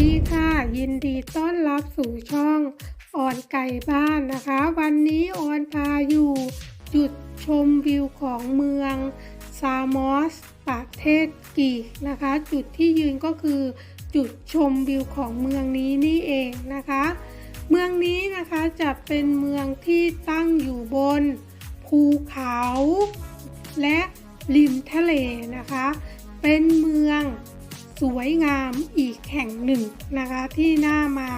ดีค่ะ ยินดีต้อนรับสู่ช่องออนไก่บ้านนะคะ วันนี้ออนพาอยู่ จุดชมวิวของเมืองซามอสประเทศกรีกนะคะ จุดที่ยืนก็คือ จุดชมวิวของเมืองนี้นี่เองนะคะ เมืองนี้นะคะจะเป็นเมืองที่ตั้งอยู่บน ภูเขา และริมทะเลนะคะ เป็นเมือง สวยงามอีกแห่งหนึ่งนะคะที่น่ามา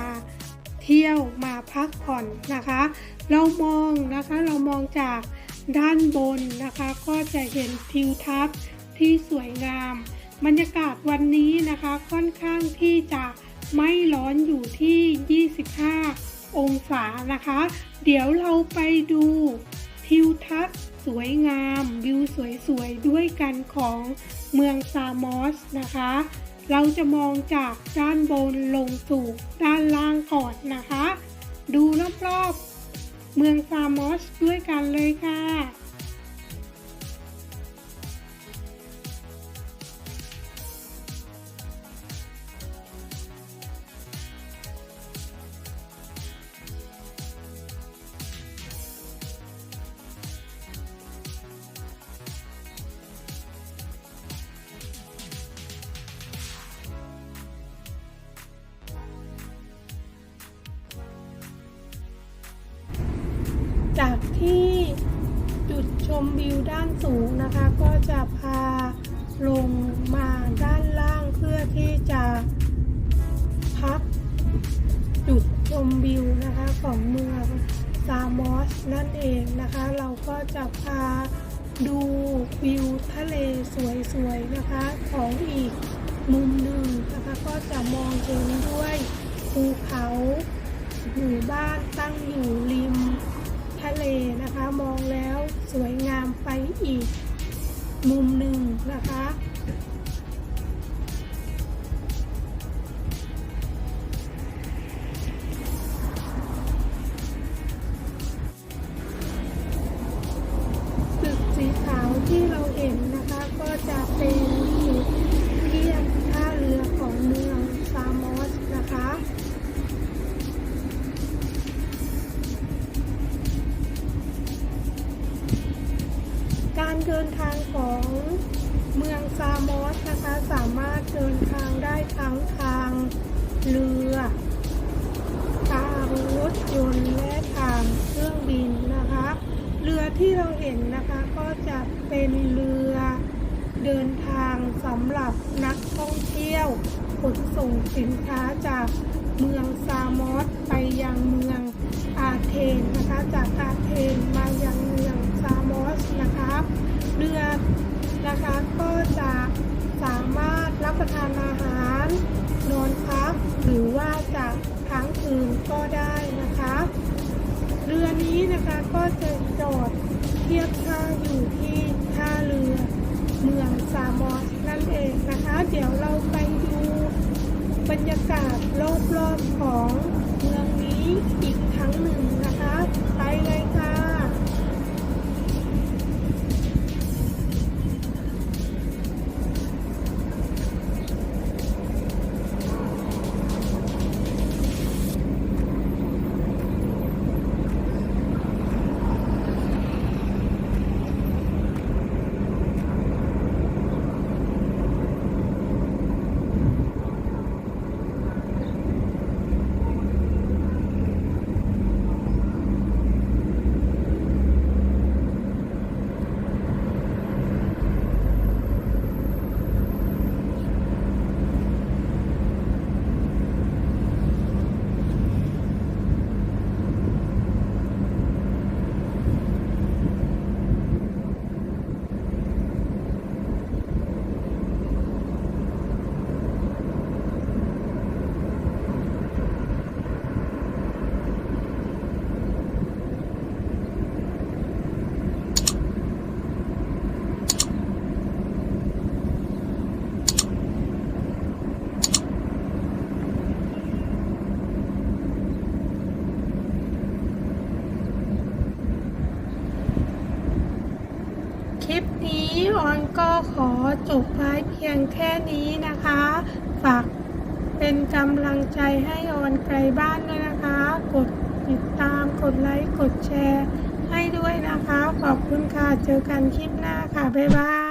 เที่ยวมาพักผ่อนนะคะ เรามองนะคะเรามองจากด้านบนนะคะ ก็จะเห็นทิวทัศน์ที่สวยงาม บรรยากาศวันนี้นะคะค่อนข้างที่จะไม่ร้อนอยู่ที่ 25 องศานะคะ เดี๋ยวเราไปดูทิวทัศน์สวยงาม วิวสวยๆ ด้วยกันของเมืองซามอสนะคะ เราจะมองจากด้านบนลงสู่ด้านล่างก่อนนะคะ ดูรอบๆเมืองซามอสด้วยกันเลยค่ะ ชมวิวด้านสูงนะคะ ก็จะพาลงมาด้านล่างเพื่อที่จะพักจุดชมวิวนะคะของเมืองซามอสนั่นเองนะคะ เราก็จะพาดูวิวทะเลสวยๆนะคะ ของอีกมุมหนึ่งนะคะก็จะมองเห็นด้วยภูเขาหมู่บ้านตั้งอยู่ริม เลนะคะ มองแล้วสวยงามไปอีกมุมหนึ่งนะคะ ตึกสีขาวที่เราเห็นนะคะก็จะเป็น เดินทางของเมืองซามอสนะคะ สามารถเดินทางได้ทั้งทางเรือทางรถยนต์และทางเครื่องบินนะคะ เรือที่เราเห็นนะคะก็จะเป็นเรือเดินทางสำหรับนักท่องเที่ยวขนส่งสินค้าจากเมืองซามอสไปยังเมืองอาเทนนะคะ จากอาเทนมายังเมืองซาม ก็ได้นะคะ เรือนี้นะคะก็จะจอดเทียบท่าอยู่ที่ท่าเรือเมืองซามอสนั่นเองนะคะ เดี๋ยวเราไปดูบรรยากาศรอบๆของเมืองนี้อีกครั้งหนึ่งนะ ออนก็ขอจบไว้เพียงแค่นี้นะคะ ฝากเป็เป็นกำลังใจให้ออนไกลบ้านด้วยนะคะ กดติดตาม กดไลค์ กดแชร์ให้ด้วยนะคะ ขอบคุณค่ะ เจอกันคลิปหน้าค่ะ บ๊ายบาย